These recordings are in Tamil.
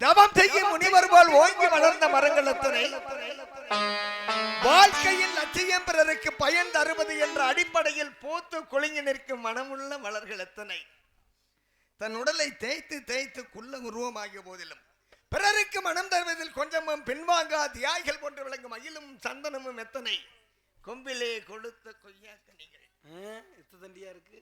தவம் செய்யும் முனிவர் போல் ஓங்கி வளர்ந்த மரங்கள் எத்தனை வாழ்க்கையில் லட்சியம் பிறருக்கு பயன் தருவது என்ற அடிப்படையில் பூத்து குலுங்கி நிற்கும் மனமுள்ள மலர்கள் எத்தனை? தன் உடலை தேய்த்து தேய்த்து குள்ள உருவமாகிய போதிலும். பிறருக்கு மனம் தருவதில் கொஞ்சமும் பின்வாங்கா தியாகிகள் போன்று விளங்கும் அயிலும் சந்தனமும் எத்தனை? கொம்பிலே கொளுத்த கொய்யாக்கனிகள். இத்த தண்டியா இருக்கு?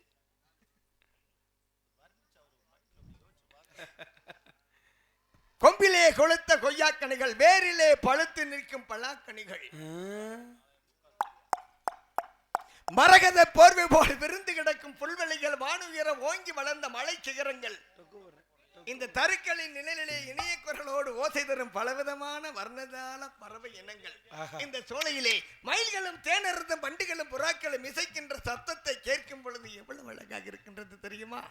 கொம்பிலே கொளுத்த கொய்யாக்கனிகள் வேரிலே பழுத்து நிற்கும் பலாக்கனிகள். மரகத போர்வை போல் விருந்து கிடக்கும் புல்வெளிகள் வானுயர ஓங்கி வளர்ந்த மலை சிகரங்கள். இந்த தருக்களின் நிழலிலே இணைய குரலோடு ஓசை தரும் பலவிதமான வர்ணதால பறவை இனங்கள். இந்த சோலையிலே மயில்களும் தேனருந்தும் வண்டிகளும் புறாக்களும் இசைக்கின்ற சத்தத்தை கேட்கும் பொழுது எவ்வளவு அழகாக இருக்கின்றது தெரியுமா?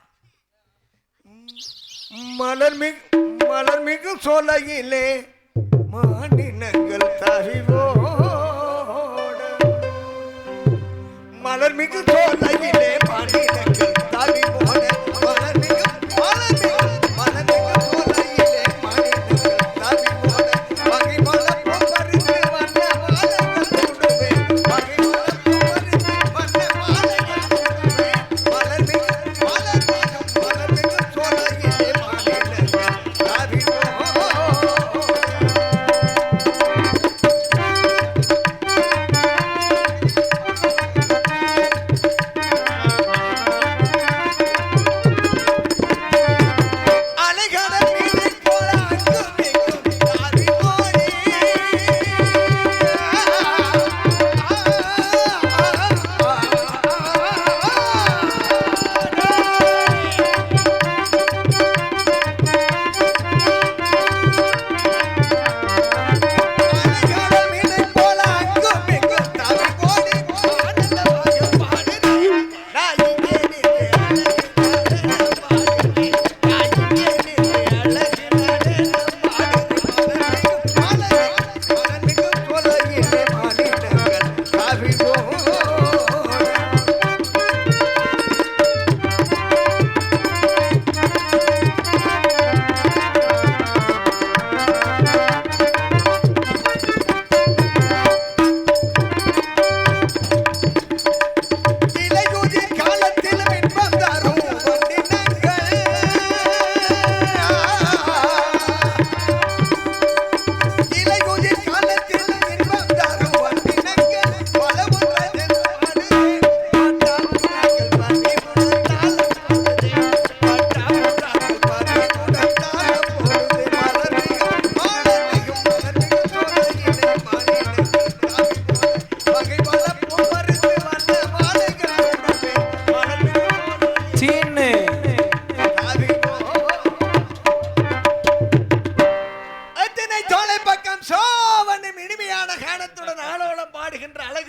மலர்மிகு மலர்மிகு சோலையிலே மாநிலங்கள் தவிவோட மலர்மிகு சோலையிலே மாநில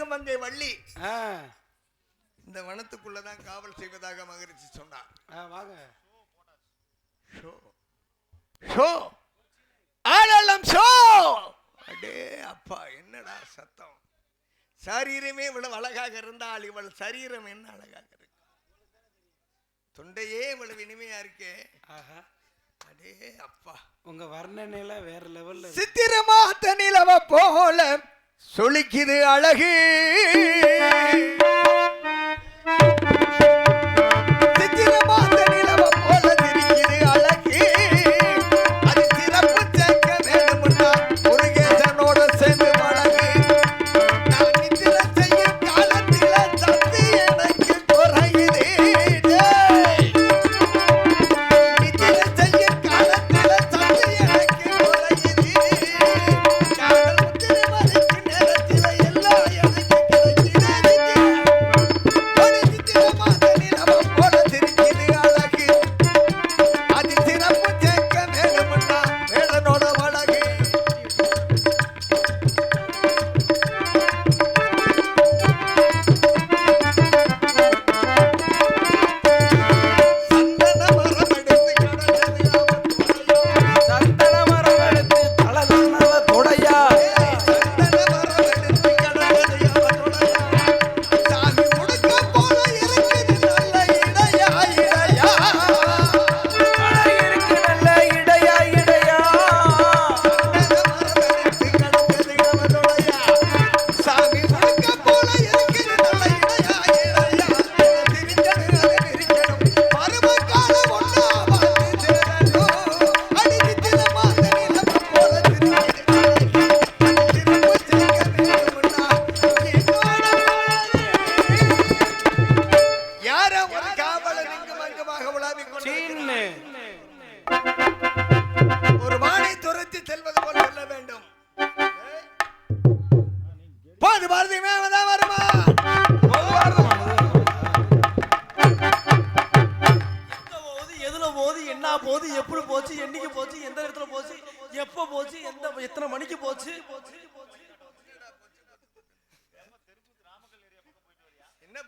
மங்கை வள்ளி. இந்த வனத்துக்குள்ளதான் காவல் செய்வதாக மகிழ்ச்சி சொன்னார். வாங்க. ஷோ. ஷோ. ஆளலம் ஷோ. அடே அப்பா என்னடா சத்தம்? சரீரமே இவ்வளவு அழகாக இருந்தால் இவள் சரீரம் என்ன அழகாக இருக்கு? தொண்டையே இவ்வளவு இனிமையா இருக்கே. ஆஹா. அடே அப்பா. உங்க வர்ணனையில வேற லெவல்ல. சித்திரமாத்த நிலவ போல சொலிக்குது அழகு.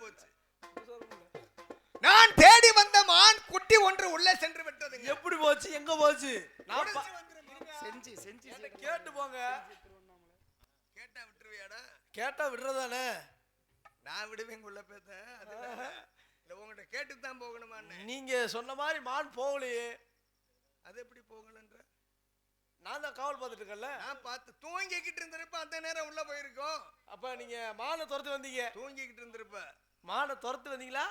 போச்சு. நான் தேடி வந்த மான் குட்டி ஒன்று உள்ளே சென்று விட்டதுங்க. எப்படி போச்சு? எங்க போச்சு? நான். செஞ்சு செஞ்சு கேட்டு போங்க. கேட்டா விட்டுருவியாடா? கேட்டா விடுறதானே? நான் விடுவேன் உள்ள பேத்த. இல்ல. உங்ககிட்ட கேட்டு தான் போகணுமான்னு. நீங்க சொன்ன மாதிரி மான் போகலையே. அது எப்படி போகலன்ற நான் தான் காவல் பார்த்துட்டு இருக்கேன்ல. நான் பார்த்து தூங்கிக்கிட்டு இருந்திருப்ப அந்த நேரம் உள்ள போயிருக்கோம். அப்ப நீங்க மானை துரத்து வந்தீங்க. தூங்கிக்கிட்டு இருந்திருப்ப மானை துரத்து வந்தீங்களா?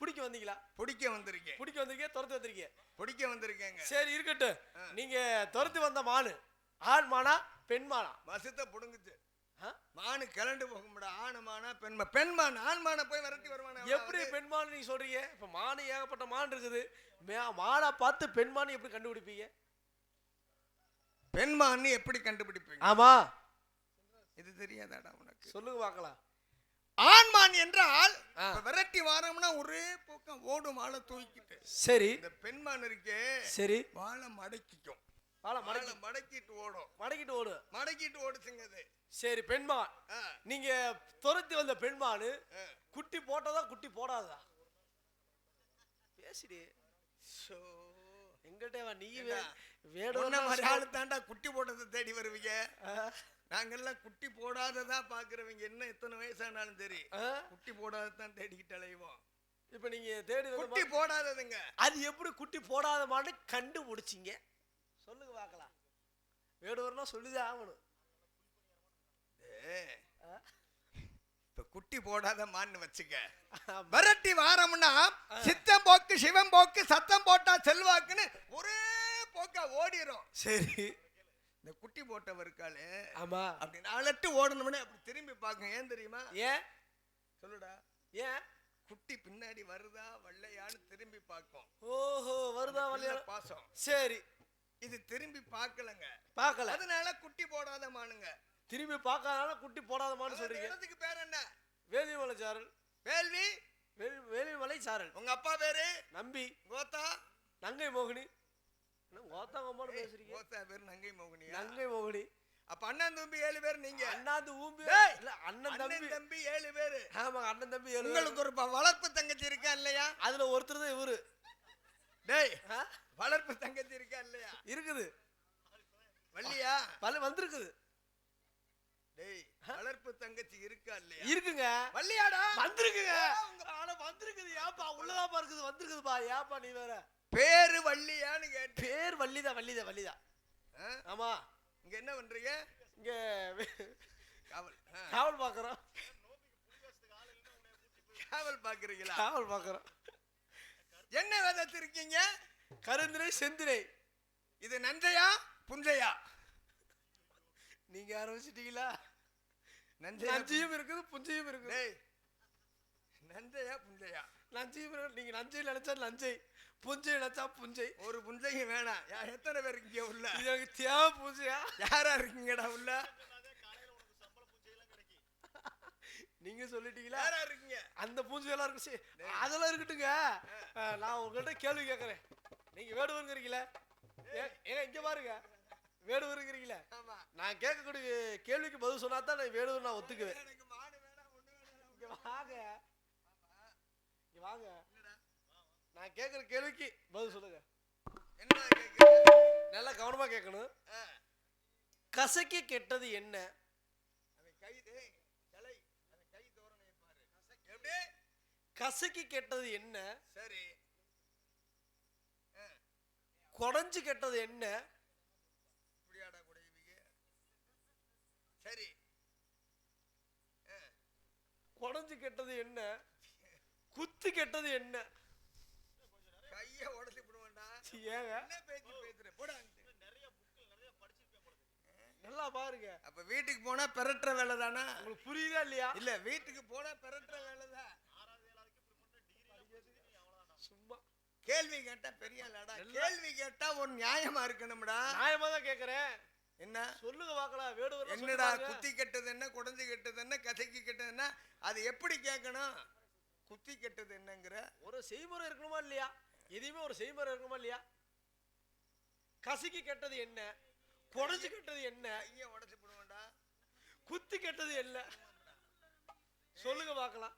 பிடிக்க வந்தீங்களா? பிடிக்க வந்திருக்கேன். பிடிக்க வந்திருக்கீங்க துரத்து வந்திருக்கீங்க. பிடிக்க வந்திருக்கேங்க. சரி இருக்கட்டும். நீங்க துரத்து வந்த மானு ஆண் மானா பெண் மானா? மசத்தை புடுங்குச்சு? மானு கிளண்டு போக முடியாது ஆணு மானா பெண்மா பெண்மான் ஆண் மானை போய் விரட்டி வருவானா எப்படி பெண் மான் நீங்க சொல்றீங்க? இப்ப மானு ஏகப்பட்ட மான் இருக்குது. மானை பார்த்து பெண் மான் எப்படி கண்டுபிடிப்பீங்க? பெண்மான்னு எப்படி கண்டுபிடிப்பீங்க? ஆமா. இது தெரியாதாடா உனக்கு? சொல்லுங்க பார்க்கலாம். ஆண்மான் என்றால் விரட்டி வாரம்னா ஒரே பக்கம் ஓடும் வாழை தூக்கிட்டு சரி. இந்த பெண்மான் இருக்கே சரி. வாழை மடக்கிக்கும். வாழை மடக்கி மடக்கிட்டு ஓடும். மடக்கிட்டு ஓடு. மடக்கிட்டு ஓடுச்சுங்க அது. சரி பெண்மான். நீங்க துரத்தி வந்த பெண்மானு. குட்டி போட்டதா குட்டி போடாதா? பேசிடு. சோ. எங்கிட்ட வா நீ ஏண்டா, வேட உன்ன மாதிரி ஆளு தாண்டா குட்டி போட்டதை தேடி வருவீங்க? நாங்கெல்லாம் குட்டி போடாததா பாக்குறவங்க என்ன எத்தனை வயசானாலும் சரி. குட்டி போடாததான் தேடிக்கிட்டு அலைவோம். இப்ப நீங்க தேடி குட்டி போடாததுங்க. அது எப்படி குட்டி போடாத மான்னு கண்டுபிடிச்சிங்க. சொல்லுங்க பார்க்கலாம். வேடுவர்னா சொல்லிதான் ஆகணும். இப்ப குட்டி போடாத மான்னு வச்சுக்க. விரட்டி வாரம்னா சித்தம் போக்கு சிவம் போக்கு சத்தம் போட்டா செல்வாக்குன்னு ஒரே போக்கா ஓடிரும். சரி. இந்த குட்டி போட்டவர் இருக்காளே ஆமா. அப்படி நாலட்டு ஓடணும்னே அப்படி திரும்பி பார்க்கும் ஏன் தெரியுமா? ஏன்? சொல்லுடா. ஏன்? குட்டி பின்னாடி வருதா வரலையான்னு திரும்பி பார்க்கும். ஓஹோ வருதா பிள்ளை பாசம். சரி. இது திரும்பி பார்க்கலங்க. பார்க்கல. அதனால குட்டி போடாத மானுங்க திரும்பி பார்க்காதனால குட்டி போடாதமான்னு அந்த சொல்றீங்க. இடத்துக்கு பேர் என்ன? வேலிமலை சாரல். வேள்வி? வேலி வேலிமலை சாரல். உங்க அப்பா பேரு? நம்பி. கோத்தா? நங்கை மோகினி. என்ன கோத்தாங்கம்மான்னு பேசுறீங்க? கோத்தா பேரு நங்கை மோகினியா? நங்கை மோகினி. அப்ப அண்ணன் தம்பி ஏழு பேர் நீங்க. அண்ணாந்து ஊம்பி! இல்ல அண்ணன் தம்பி தம்பி ஏழு பேரு. ஆமா அண்ணன் தம்பி ஏழு. உங்களுக்கு ஒரு வளர்ப்பு தங்கச்சி இருக்கா இல்லையா? அதுல ஒருத்தர் தான் இவரு. டேய்? வளர்ப்பு தங்கச்சி இருக்கா இல்லையா? இருக்குது. வள்ளியா? பல வந்திருக்குது. டேய் வளர்ப்பு தங்கச்சி இருக்கா இல்லையா? இருக்குங்க. வள்ளியாடா! வந்திருக்குங்க. ஆனா வந்திருக்குது. ஏப்பா உள்ளதாப்பா இருக்குது வந்திருக்குதுப்பா. ஏப்பா நீ வேற? பேரு வள்ளியான்னு கேட்டேன். பேர் வள்ளிதான் வள்ளிதான் ஆ? ஆமா. இங்க என்ன பண்றீங்க? இங்க காவல். காவல் பாக்குறோம். காவல் பாக்குறீங்களா? காவல் பாக்குறோம். என்ன விதத்து இருக்கீங்க கருந்திரை செந்திரை. இது நஞ்சையா புஞ்சையா? நீங்க ஆரம்பிச்சிட்டீங்களா? நஞ்சையா நஞ்சையும் இருக்குது புஞ்சையும் இருக்குது. நஞ்சையா புஞ்சையா? நஞ்சையும். நீங்க நஞ்சை நினைச்சா நஞ்சை. புஞ்சை நினைச்சா புஞ்சை. ஒரு புஞ்சையும் வேணாம். எத்தனை பேர் இருக்கீங்க உள்ள? எனக்கு தேவை பூஜையா? யாரா இருக்கீங்கடா உள்ள? நீங்க சொல்லிட்டீங்களா? யாரா இருக்கீங்க? அந்த பூஜை எல்லாம் இருக்கு. சரி, அதெல்லாம் இருக்கட்டுங்க. நான் உங்ககிட்ட கேள்வி கேட்கறேன் நீங்க வேடுவருங்கிறீங்களே? ஏ- ஏங்க இங்க பாருங்க. வேடுவருங்கிறீங்களே? நான் கேட்கக்கூடிய கேள்விக்கு பதில் சொன்னா தான் நான் வேடுவர் நான் ஒத்துக்குவேன். இங்க வாங்க. இங்க வாங்க. நான் கேட்குற கேள்விக்கு பதில் சொல்லுங்க. என்ன நல்லா கவனமா கேட்கணும் கசக்கி கெட்டது என்ன? கசக்கி. கெட்டது என்ன? சரி. குடஞ்சு கெட்டது என்ன? சரி. குடஞ்சு கெட்டது என்ன? குத்து கெட்டது என்ன? ஏங்க. நல்லா பாருங்க. அப்ப வீட்டுக்கு போனா பெரட்டுற வேலை தானா? உங்களுக்கு புரியுதா இல்லையா? இல்ல வீட்டுக்கு போனா பெரட்டுற வேலை தான். சும்மா. கேள்வி கேட்டா பெரிய கேள்வி கேட்டா ஒரு நியாயமா இருக்கணும்டா. நியாயமா தான் கேக்குறேன். என்ன? சொல்லுங்க பார்க்கலாம் வேடுவர் என்னடா குத்தி கெட்டது என்ன குடஞ்சி கெட்டது என்ன கசக்கி கெட்டது என்ன அது எப்படி கேட்கணும்? குத்தி கெட்டது என்னங்கிற? ஒரு செய்முறை இருக்கணுமா இல்லையா? எதையுமே ஒரு செய்முறை இருக்கணுமா இல்லையா? கசக்கி கெட்டது என்ன? குடஞ்சு கெட்டது என்ன? ஐயா உடச்சு போடுவேன்டா குத்தி கெட்டது என்ன? சொல்லுங்க பார்க்கலாம்.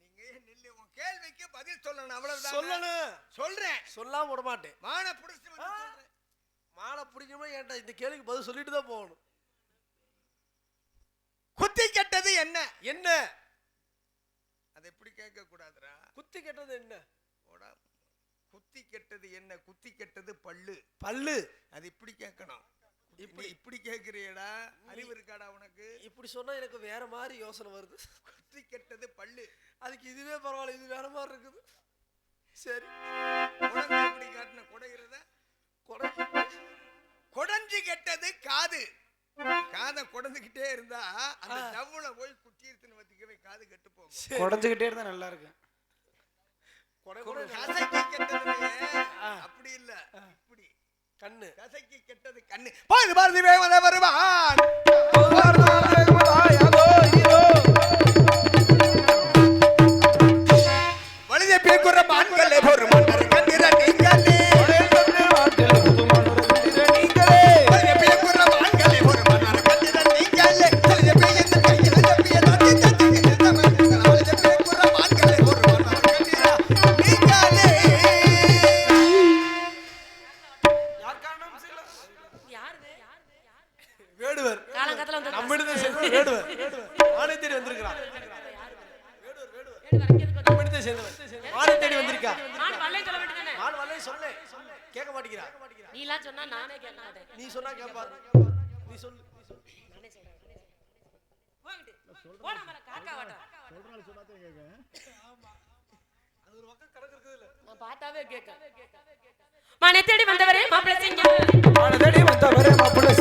நீங்க ஏன் நில்லு? உன் கேள்விக்கு பதில் சொல்லணும் அவ்வளவுதான்? சொல்லணும். சொல்றேன். சொல்லாம விட மாட்டேன். மான புடிச்சு மாலை பிடிக்கணுமா ஏன்டா இந்த கேள்விக்கு பதில் சொல்லிட்டு தான் போகணும்? குத்தி கெட்டது என்ன? என்ன? அதை எப்படி கேட்க குத்தி கெட்டது என்ன. குத்தி கெட்டது என்ன? குத்தி கெட்டது பல்லு. பல்லு. அது இப்படி கேட்கணும். இப்படி. இப்படி கேக்குறியடா அறிவு இருக்காடா உனக்கு? இப்படி சொன்னா எனக்கு வேற மாதிரி யோசனை வருது. குத்தி கெட்டது பல்லு. அதுக்கு இதுவே பரவாயில்ல இது வேற மாதிரி இருக்குது. சரி. எப்படி காட்டின? குடைகிறத? கொடை குடஞ்சி கெட்டது காது. காதை குடஞ்சுக்கிட்டே இருந்தா அந்த டவுல போய் குத்திருத்துன்னு வச்சுக்கவே காது கெட்டு போகும். குடஞ்சுக்கிட்டே இருந்தா நல்லா இருக்கு கொடை கூட. கசக்கி கெட்டதுலயே அப்படி இல்ல. இப்படி. கண்ணு. கசக்கி கெட்டது கண்ணு. பாரு பாரதி வேமத வருவான் மனை தேடி வந்தவரே மாப்பிள்ளை சிங்கம். மனை தேடி வந்தவரே மாப்பிள்ளை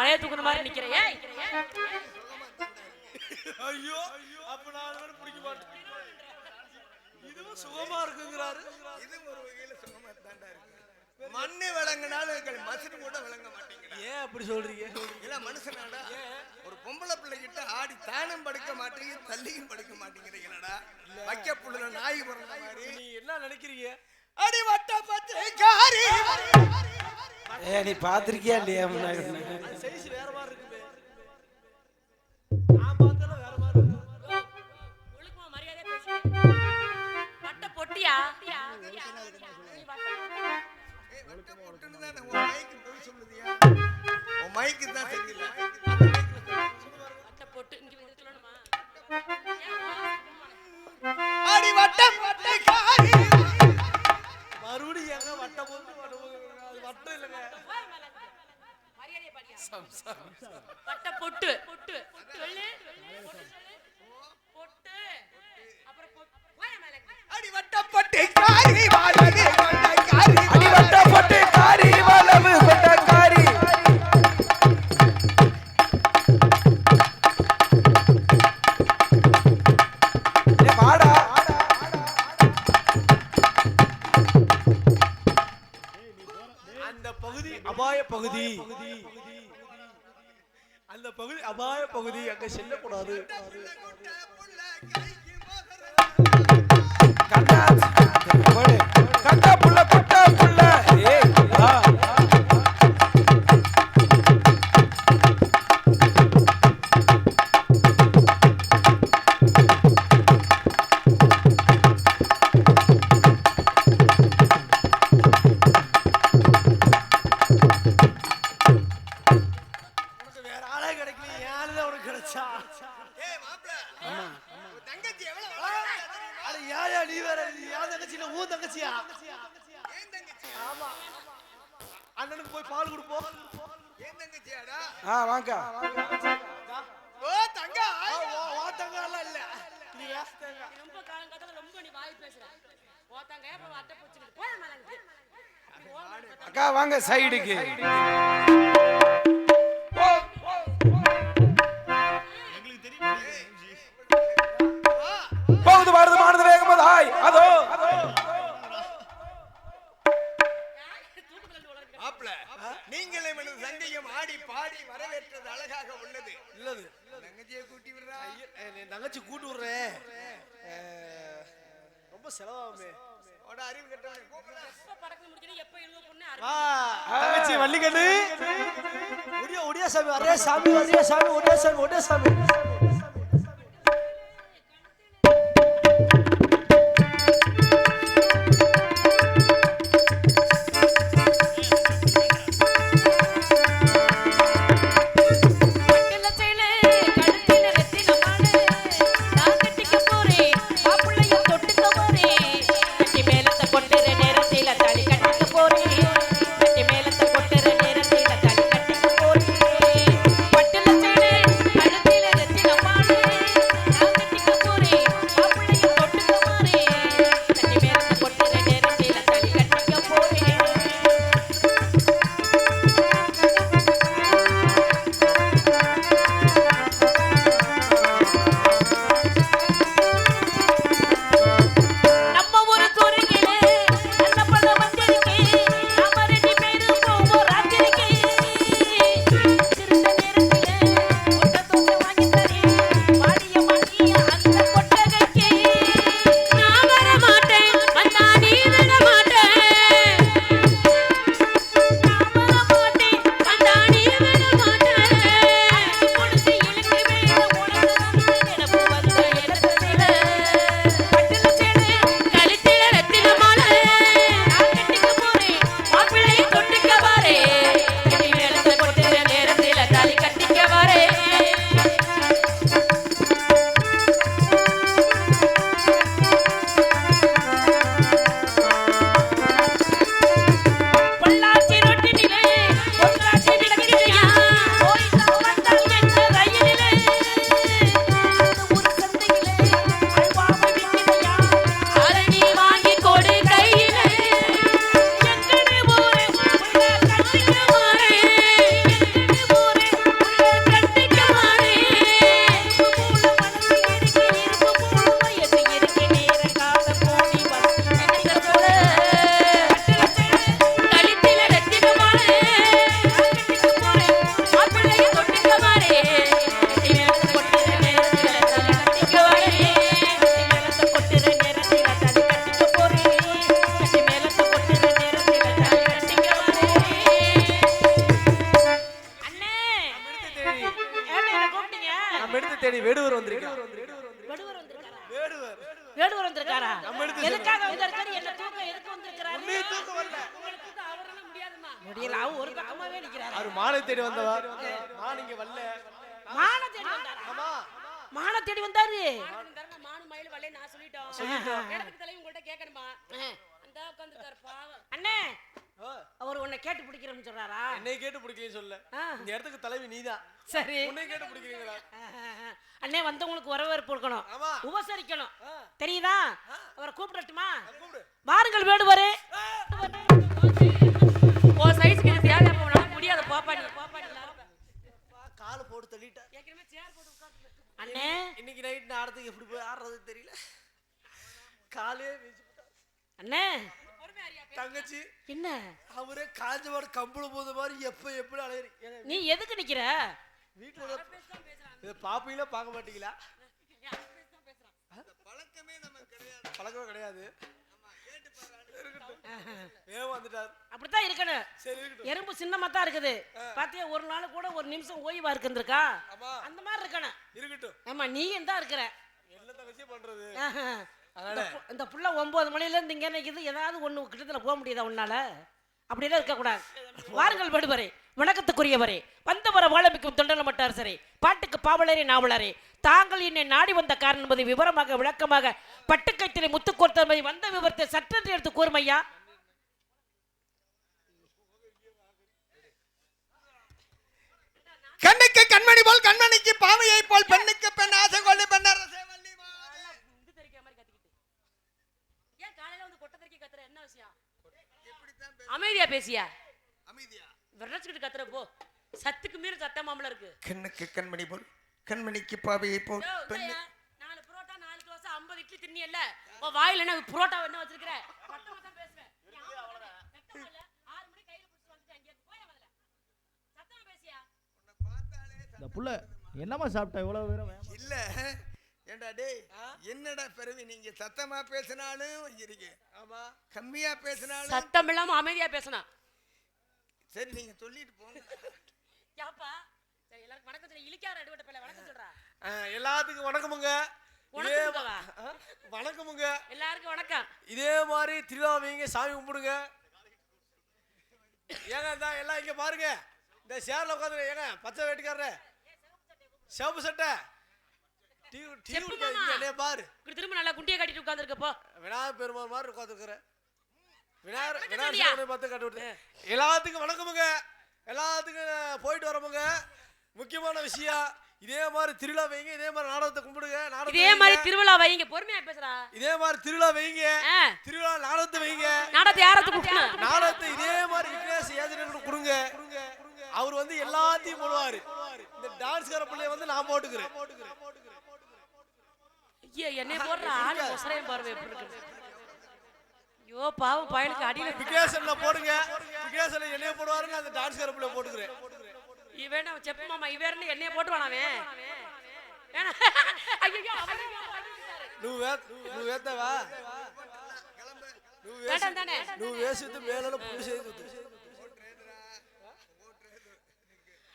மலையை தூக்குன மாதிரி நிக்கிறேன். ஏய். ஐயோ அப்ப நான் வேற பிடிக்க மாட்டேன். இதுவும் சுகமா இருக்குங்கிறாரு. இது ஒரு வகையில சுகமா தாண்டா இருக்கு. மண்ணு விளங்குனாலும் மசுறு கூட விளங்க மாட்டேங்கிறா ஏன் அப்படி சொல்றீங்க? இல்ல மனுஷனாடா. ஒரு பொம்பளை பிள்ளைகிட்ட ஆடி தானும் படுக்க மாட்டேங்க தள்ளியும் படுக்க மாட்டேங்கிறீங்களடா. வைக்க புள்ள நாய் பிறந்த மாதிரி. நீ என்ன நினைக்கிறீங்க? அடி வட்ட பச்சை காரி ஏ நீ பாத்திருக்கியா இல்லையா முன்னாடி உன்னை? அது வேற மாதிரி இருக்குமே நான் பார்த்தாலும் வேற மாதிரி எங்க வட்டம் மரியாதையா சட்டம் இல்லைங்க. பட்ட பொட்டு. பொட்டு. சொல்லு. பொட்டு. அப்புறம் அடி வட்ட பொட்டு காரி வாழ அக்கா வாங்க சைடுக்கு இடத்துக்கு தலைவி உங்கள்ட்ட கேட்கணுமா அந்த உட்காந்துருக்காரு பாவம். அண்ணே அவர் உன்னை கேட்டு பிடிக்கிறோம்னு சொல்றாரா? என்னை கேட்டு பிடிக்கலன்னு சொல்ல. இந்த இடத்துக்கு தலைவி நீதான் சரி. உன்னை கேட்டு பிடிக்கிறீங்களா? அண்ணே வந்தவங்களுக்கு வரவேற்பு இருக்கணும் உபசரிக்கணும். தெரியுதா? அவரை கூப்பிடட்டுமா? வாருங்கள் வேடுவாரு. ஓ சைஸ்க்கு இது தேவை போனா? முடியாத போப்பாடி போப்பாடி கால் போட்டு தள்ளிட்டேன் அண்ணே. இன்னைக்கு நைட் ஆடுறதுக்கு எப்படி போய் ஆடுறது தெரியல. காலே. அண்ணே. தங்கச்சி என்ன? அவரே காஞ்ச மாடு கம்பள போத மாதிரி எப்ப எப்படி அலையறி. ஏங்க நீ எதுக்கு நிக்கிற? வீட்டுல இதை பாப்பீங்களா பார்க்க மாட்டீங்களா? பழக்கமே நமக்கு கிடையாது. பழக்கம் கிடையாது அப்படித்தான் இருக்கணும். எறும்பு சின்னமா தான் இருக்குது பாத்தியா ஒரு நாள் கூட ஒரு நிமிஷம் ஓய்வா இருக்குந்திருக்கா ஆமா. அந்த மாதிரி இருக்கணும். இருக்கட்டும். ஆமா நீயும் தான் இருக்கிற. என்ன பண்றது? இந்த புள்ள ஒன்பது மணில இருந்து இங்க நிக்குது ஏதாவது ஒண்ணு கிட்டத்துல போக முடியுதா உன்னால? அப்படியெல்லாம் இருக்கக்கூடாது வாருங்கள் படுவரே வணக்கத்துக்குரியவரே வந்தவர வாழமிக்கும் தொண்டனமட்டார் சரே பாட்டுக்கு பாவலரே நாவலரே தாங்கள் என்னை நாடி வந்த காரணம் என்பதை விவரமாக விளக்கமாக பட்டுக்கத்திலே முத்து கோர்த்த என்பதை வந்த விவரத்தை சற்றென்று எடுத்து கூறுமையா கண்ணுக்கு கண்மணி போல் கண்மணிக்கு பாவையை போல் பெண்ணுக்கு பெண் ஆசை கொள்ளு பெண்ணரசே வள்ளி மாதே. ஏன் காலையில வந்து கொட்டை தறிக்க கத்துற என்ன விஷயம் அமைதியா பேசியா? அமைதியா. விரச்சிக்கிட்டு கத்துற போ. சத்துக்கு மீறி சத்த மாம்பளம் இருக்கு. கண்ணுக்கு கண்மணி போல் கண்மணிக்கு பாவையை போல் நாலு புரோட்டா நாலு தோசை ஐம்பது இட்லி தின்னியல்ல? உன் வாயில என்ன புரோட்டா என்ன வச்சிருக்கிற? இந்த புள்ள என்னம்மா சாப்பிட்டா? இவ்வளவு வேகமா? இல்ல. ஏண்டா டேய் என்னடா பிறவி நீங்க சத்தமா பேசினாலும் வைக்கிறீங்க ஆமா. கம்மியா பேசினாலும் சத்தம் இல்லாம அமைதியா பேசணும் சரி நீங்க சொல்லிட்டு போங்க. யாப்பா? சரி, வணக்கம் சொல்லி இழிக்கார வணக்கம் சொல்றா. எல்லாத்துக்கும் வணக்கமுங்க. வணக்கமுங்க. எல்லாருக்கும் வணக்கம். இதே மாதிரி திருவிழா வைங்க சாமி கும்பிடுங்க. ஏங்க இந்தா எல்லாம் இங்க பாருங்க. இந்த சேர்ல உட்காந்து ஏங்க பச்சை வேட்டிக்காரரு. சிவப்பு சட்டை. டீ டீ பாரு. திரும்ப நல்லா குண்டியை கட்டிட்டு உட்கார்ந்திருக்க போ. விநாயகர் பெருமாள் மாதிரி உட்காந்துருக்குறேன் விநாயகர் விநாயகர் பார்த்து கட்டு விட்டு. எல்லாத்துக்கும் வணக்கமுங்க. எல்லாத்துக்கும் போயிட்டு வரமுங்க. முக்கியமான விஷயம் இதே மாதிரி திருவிழா வைங்க இதே மாதிரி நாடகத்தை கும்பிடுங்க நாடகத்தை இதே மாதிரி. திருவிழா வைங்க பொறுமையா பேசுறா இதே மாதிரி திருவிழா வைங்க திருவிழா நாடகத்தை வைங்க. நாடகத்தை யாரத்து கூப்பிடணும் நாடகத்தை இதே மாதிரி விக்னேஷ் ஏஜென்ட் கொடுங்க. அவர் வந்து எல்லாத்தையும் போடுவாரு. இந்த டான்ஸ்கார பிள்ளைய வந்து நான் போட்டுக்கிறேன். என்னை போடுற ஆளு ஒசரையும் பாருங்க எப்படி இருக்கு ஐயோ பாவம் பயலுக்கு அடியில விக்னேஷன்ல போடுங்க விக்னேஷன்ல என்னைய போடுவாருங்க அந்த டான்ஸ்கார பிள்ளைய போட்டுக்கிறேன் இவன் செப்பு மாமா இவர்னு என்னைய போட்டு வானாவே வேணா ஐயோ அவரே నువ్వు వే నువ్వు వేస్తావా నువ్వు வேண்டாம் தானே నువ్వు వేసిద్దు మేలలో పులి செய்து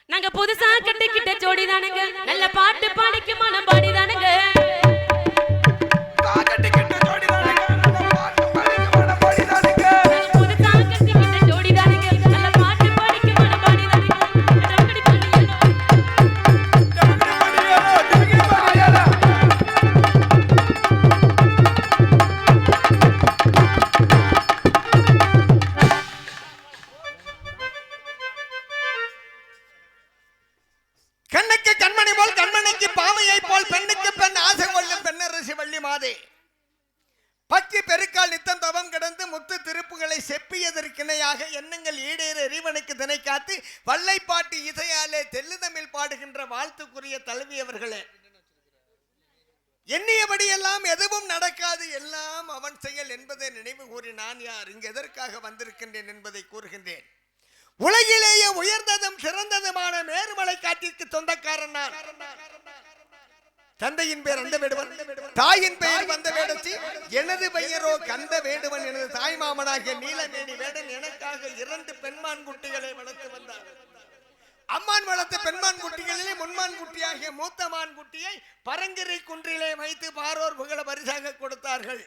நாங்க புதுசா கட்டிக்கிட்ட ஜோடி தானுங்க நல்ல பாட்டு பாடிக்கு மனம் பாடி அப்படியெல்லாம் எதுவும் நடக்காது. எல்லாம் அவன் செயல் என்பதை நினைவு கூறி நான் யார்? இங்கு எதற்காக வந்திருக்கின்றேன் என்பதை கூறுகின்றேன். உலகிலேயே உயர்ந்ததும் சிறந்ததுமான மேருமலை காட்டிற்கு சொந்தக்காரன் நான். தந்தையின் பெயர் அந்த வேடுவன் தாயின் பெயர் வந்த வேடச்சி எனது பெயரோ கந்த வேடுவன் எனது தாய் மாமனாகிய நீலமேனி வேடன் எனக்காக இரண்டு பெண்மான் குட்டிகளை வளர்த்து வந்தார் அம்மான் வளர்த்த பெண்மான் குட்டிகளிலே முன்மான் குட்டியாகிய மூத்த மான் குட்டியை பரங்கிரி குன்றிலே வைத்து பாரோர் புகழ பரிசாக கொடுத்தார்கள்.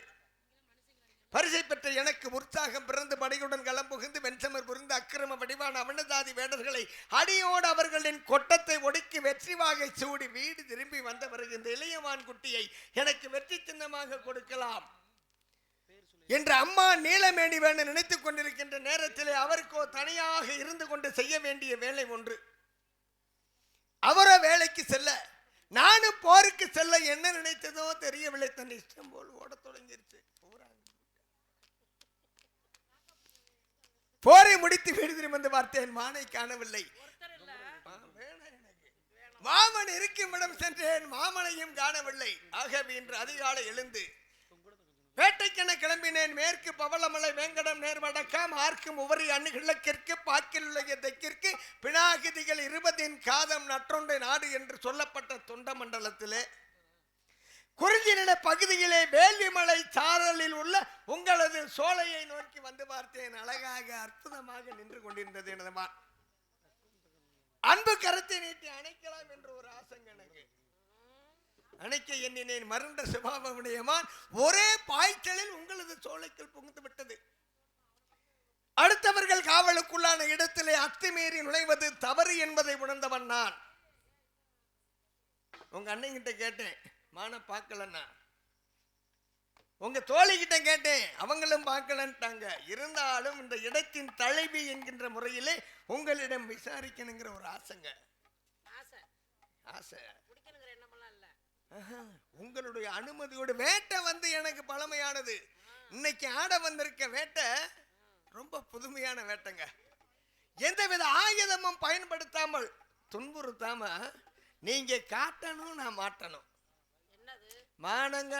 பரிசை பெற்ற எனக்கு உற்சாகம் பிறந்து படையுடன் களம் புகுந்து வெண்சமர் புரிந்து அக்கிரம வடிவான அவனதாதி வேடர்களை அடியோடு அவர்களின் கொட்டத்தை ஒடுக்கி வெற்றி வாகை சூடி வீடு திரும்பி வந்த பிறகு இந்த இளையமான் குட்டியை எனக்கு வெற்றி சின்னமாக கொடுக்கலாம். என்று அம்மா நீலமேனி வேண்ட நினைத்து கொண்டிருக்கின்ற நேரத்திலே அவருக்கோ தனியாக இருந்து கொண்டு செய்ய வேண்டிய வேலை ஒன்று. அவரோ வேலைக்கு செல்ல நானும் போருக்கு செல்ல என்ன நினைத்ததோ தெரியவில்லை தன் இஷ்டம் போல் ஓடத் தொடங்கிருச்சு. போரை முடித்து வீடு திரும்பி வந்து பார்த்தேன் மானை காணவில்லை. எனக்கு. மாமன் இருக்கும் இடம் சென்றேன் மாமனையும் காணவில்லை. ஆகவே இன்று அதிகாலை எழுந்து வேட்டைக்கென கிளம்பினேன். மேற்கு பவளமலை வேங்கடம் நேர்வடக்காம் ஆர்க்கும் உவரி அணுகிழக்கிற்கு பாக்கில் உள்ள தெற்கிற்கு பினாகிதிகள் இருபதின் காதம் நற்றொண்டை நாடு என்று சொல்லப்பட்ட தொண்ட மண்டலத்திலே குறிஞ்சிநில பகுதியிலே வேள்விமலை சாரலில் உள்ள உங்களது சோலையை நோக்கி வந்து பார்த்தேன். அழகாக அற்புதமாக நின்று கொண்டிருந்தது எனது அன்பு கருத்தை நீட்டி அணைக்கலாம் என்று ஒரு அணைக்க எண்ணினேன் மருண்ட சுபாவமுடையமான் ஒரே பாய்ச்சலில் உங்களது சோலைக்குள் புகுந்து விட்டது. அடுத்தவர்கள் காவலுக்குள்ளான இடத்திலே அத்துமீறி நுழைவது தவறு என்பதை உணர்ந்தவன் நான். உங்க அண்ணன் கிட்ட கேட்டேன் மான பார்க்கலன்னா? உங்க தோழி கிட்ட கேட்டேன் அவங்களும் பார்க்கலன்ட்டாங்க. இருந்தாலும் இந்த இடத்தின் தலைவி என்கின்ற முறையிலே உங்களிடம் விசாரிக்கணுங்கிற ஒரு ஆசைங்க. ஆசை. ஆசை பிடிக்கணுங்கிற எண்ணமெல்லாம் இல்ல ஆஹா, உங்களுடைய அனுமதியோட வேட்டை வந்து எனக்கு பழமையானது. இன்னைக்கு ஆட வந்திருக்க வேட்டை ரொம்ப புதுமையான வேட்டைங்க. எந்தவித ஆயுதமும் பயன்படுத்தாமல் துன்புறுத்தாம நீங்க காட்டணும் நான் மாட்டணும் மானங்க